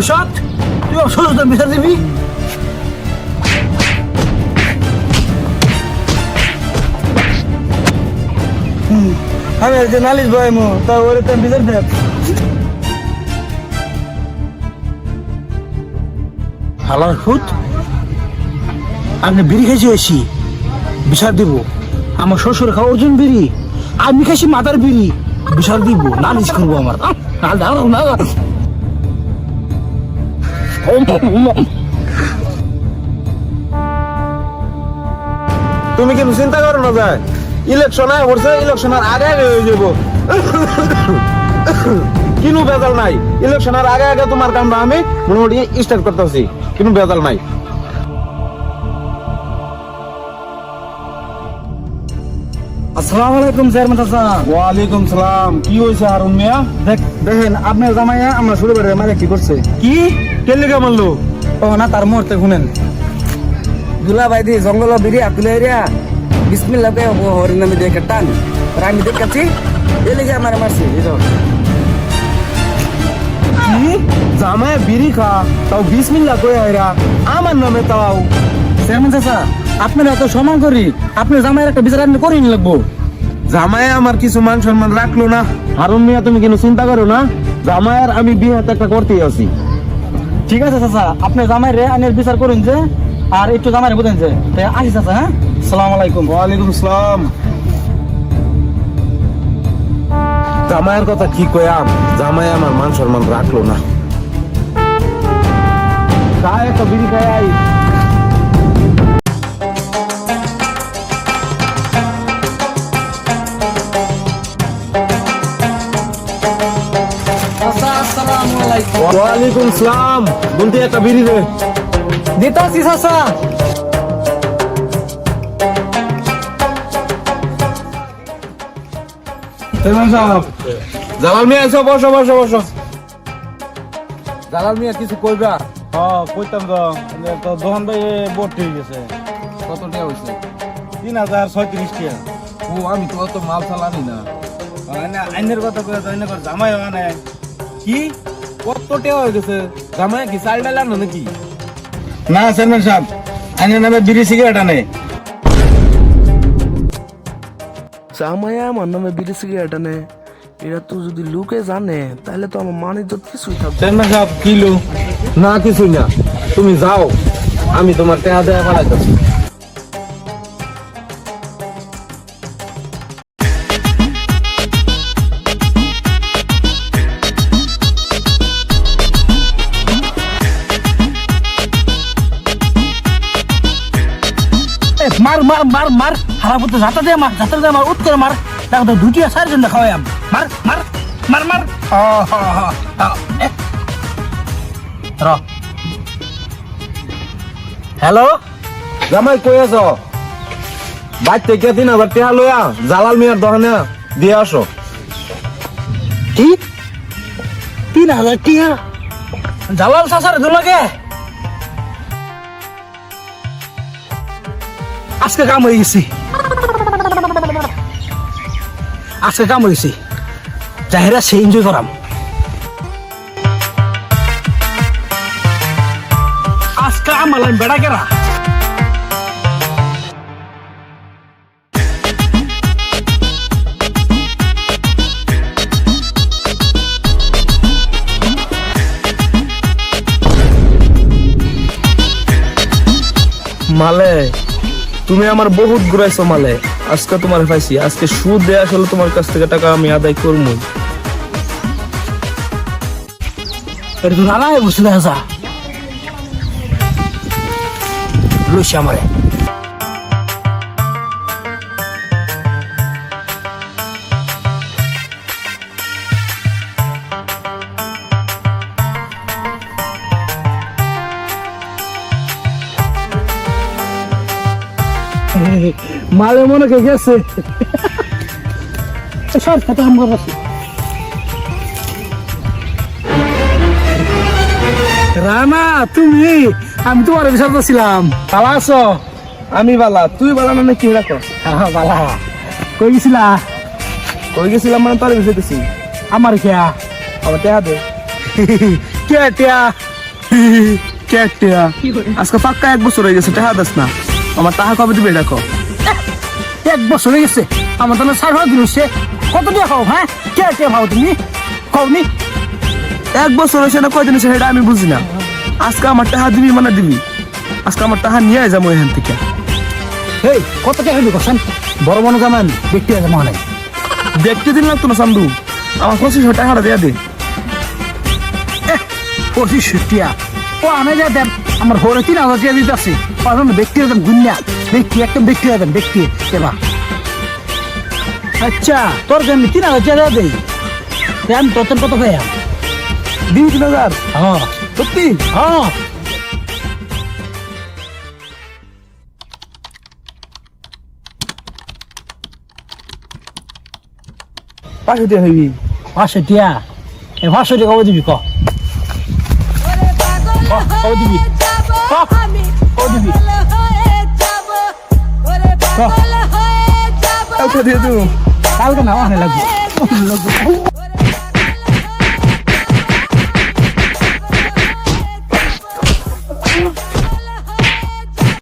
ভবিষ্যৎ? তুই অবসর বিচার দিবি? আমি যে নালিশ ভাই মো তা ওরে তো বিচার দেব। হালার খুদ আপনি বিড়ি খেয়েছি এসি, বিচার দিব। আমার শ্বশুর খাওয়া অর্জুন বিড়ি আমি খাইছি মাথার বিড়ি, বিচার দিব, নালিশ করব আমার। না দাঁড়াও না। তুমি কিন্তু চিন্তা করো না যায়? ইলেকশন আয় পড়ছে ইলেকশনের আগে আগে হয়ে যাব। কিনু বেজাল নাই। ইলেকশনের আগে আগে তোমার কামটা আমি মোটামুটি স্টার্ট করতেছি। কিন্তু বেজাল নাই। আসসালামু আলাইকুম চেয়ারম্যান চাচা। ওয়ালাইকুম সালাম। কি হয়েছে হারুন মিয়া? দেখ দেখেন আপনার জামাইয়া আমার ছোট বেড়ে মারে কি করছে? কি? মারলো? ও না তার মুহূর্তে শুনেন। দুলা ভাই দি জঙ্গল আতুলে এরিয়া বিসমিল্লাহ কে হরি নামে দেখে টান। আর আমি দেখাচ্ছি এ লিখে আমার মারছি জামায় বিড়ি খা তাও কই আইরা? আমার নামে তাও। চেয়ারম্যান চাচা আপনার এত সম্মান করি আপনি জামাইয়ের একটা বিচার আপনি করিনি লাগবো। জামায় আমার কিছু মান সম্মান রাখল না। হারুন মিয়া তুমি কিন্তু চিন্তা করো না। জামায়ের আমি বিয়ে হাতে একটা করতেই আছি। ঠিক আছে চাচা। আপনি জামাই রে আনের বিচার করুন যে আর একটু জামাই বোঝেন যে। তাই আসি চাচা হ্যাঁ? সালাম আলাইকুম। ওয়ালাইকুম সালাম জামাইয়ের কথা কি কয়াম জামাই আমার মান সম্মান রাখল না। তাই তো বিড়ি খাই আসসালামু আলাইকুম। সালাম। বলতে একটা বিড়ি দে। দিতাছি চাচা। জালাল মিয়া এসো বসো বসো বসো। জালাল মিয়া কিছু কইবা? হ্যাঁ কইতাম তো তো দোকান ভাই বোর্ড ঠিক গেছে। কত টাকা হয়েছে তিন হাজার ছয়ত্রিশ টাকা। ও আমি তো অত মাল সাল আনি না আইনে আইনের কথা কয়ে তো আইনে করে জামাই মানে কি? কত হয়ে গেছে? জামাই কি চাল ডাল আনো নাকি? না চেয়ারম্যান সাহেব আইনের নামে বিড়ি সিগারেট আনে। জামাইয়া আমার নামে বিড়ি সিগারেট আনে। এরা তো যদি লুকে জানে তাহলে তো আমার মান ইজ্জত কিছুই থাকবে চেয়ারম্যান সাহেব কিলো না কিছুই না। তুমি যাও আমি তোমার টাকা দেয়া পাঠাইতেছি মার মার মার। হারা পুত্র যাতা দিয়ে মার যাতা দিয়ে মার উৎ করে মার। দেখো তো দুটি চার জন খাওয়াই আম। মার মার মার মার। র। হ্যালো? জামাই কই আছো? বাইর থেকে তিন হাজার টাকা লইয়া জালাল মিয়ার দোকানে দিয়ে আসো। কি? তিন হাজার টিয়া? জালাল চাচার দুলাকে আজকে কাম হয়ে গেছি। আজকে কাম হয়ে গেছি। জাহেরা সে এনজয় করাম। আজকে আমার বেড়া কেরা মালে তুমি আমার বহুত ঘুরাই সমালে আজকে তোমার পাইছি। আজকে সুদ দেয়া আসলে তোমার কাছ থেকে টাকা আমি আদায় করব এর তো নানা বসে যা। লুসি আমারে। মালে মনে কে গেছে? সব কথা আমার রানা তুমি? আমি তোমার ভালো আছো? আমি বালা। তুই বালা মানে কি রাখো হ্যাঁ বালা। কই গেছিলা? কই গেছিলাম মানে তার বিষয় দিছি আমার খেয়া আমার টাকা দে। কে টিয়া? কে টিয়া? আজকে পাক্কা এক বছর হয়ে গেছে টাকা দাস না। আমার টাকা কবে দিবে দেখো। এক বছর হয়ে গেছে আমার তো সার ভাড়া দিন হচ্ছে কত টাকা খাও হ্যাঁ? কে কে ভাও তুমি? খাওনি এক বছর হয়েছে না কয়দিন হয়েছে সেটা আমি বুঝি না। আজকে আমার টাকা দিবি মানে দিবি। আজকে আমার টাকা নিয়ে যাব এখান থেকে। এই কত টাকা দিবি কোসান? বড় মনে জামান ব্যক্তি আছে মনে দেখতে দিন লাগতো না সান্দু। আমার পঁচিশশো টাকাটা দেয়া দে। পঁচিশ টিয়া। ও আমি যা দেন। আমার ঘরে তিন হাজার টাকা দিতে আছে পারবেন ব্যক্তি একদম গুন্যা ব্যক্তি একদম ব্যক্তি দেন ব্যক্তি। এবার। আচ্ছা তোর জন্য তিন হাজার টাকা দেই। আমি তোর কত ভাইয়া? দিবি তিন হাজার? হ্যাঁ। সত্যি? হ্যাঁ। পাঁচশো টিয়া এ পাঁচশো টাকা কবে দিবি? কবে দিবি? কবে দিবি কালকে দিয়ে দেবো কালকে না অনেক লাগবে